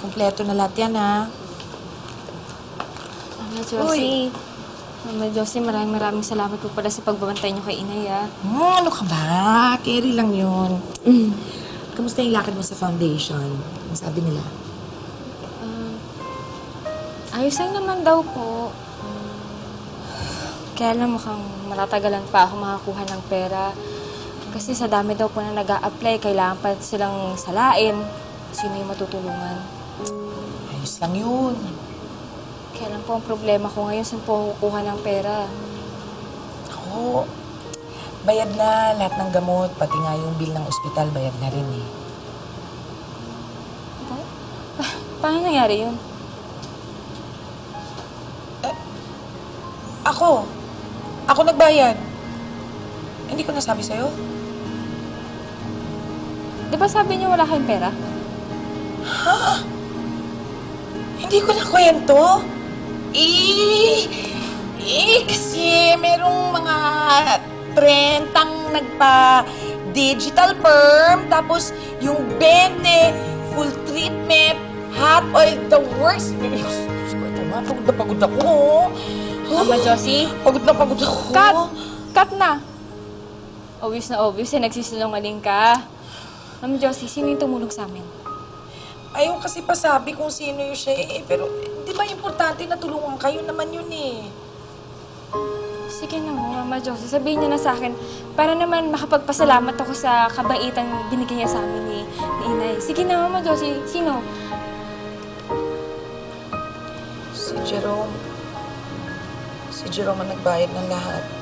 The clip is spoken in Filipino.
Kompleto na lahat yan, ha? Mama Josie. Mama Josie, maraming maraming salamat po pala sa pagbabantay niyo kay Inay, ah. Hmm, ano ka ba? Carry lang yun. Kamusta yung lakad mo sa foundation? Ang sabi nila? Ayos lang naman daw po. Kaya lang mukhang matatagalan pa ako makakuha ng pera. Kasi sa dami daw po na nag apply kailangan pa silang salain. Sino yung matutulungan? Ayos lang yun. Kaya lang po ang problema ko ngayon, saan po kukuha ng pera? Ako, bayad na lahat ng gamot, pati nga yung bill ng ospital, bayad na rin eh. Pa- pa- paano nangyari yun? Ako, ako nagbayad. Hindi ko nasabi sa'yo. Di ba sabi niyo wala kayong pera? Hindi ko na kwento. Eh, eh, kasi merong mga trentang nagpa-digital perm, tapos yung 20, full treatment, hot oil, the ko, ito nga, pagod na pagod ako. Mama Josie? Pagod na pagod ako. Cut! Cut na! Obvious na obvious, eh, nagsisinungaling ka. Mama Josie, sino yung tumulong sa amin? Ayaw kasi pa sabi kung sino yung siya eh. Pero di ba importante na tulungan kayo naman yun eh. Sige na, Mama Josie, sabihin niyo na sa akin para naman makapagpasalamat ako sa kabaitang binigay niya sa amin ni, ni Inay. Sige na, Mama Josie, sino? Si Jerome. Si Jerome ang nagbayad ng lahat.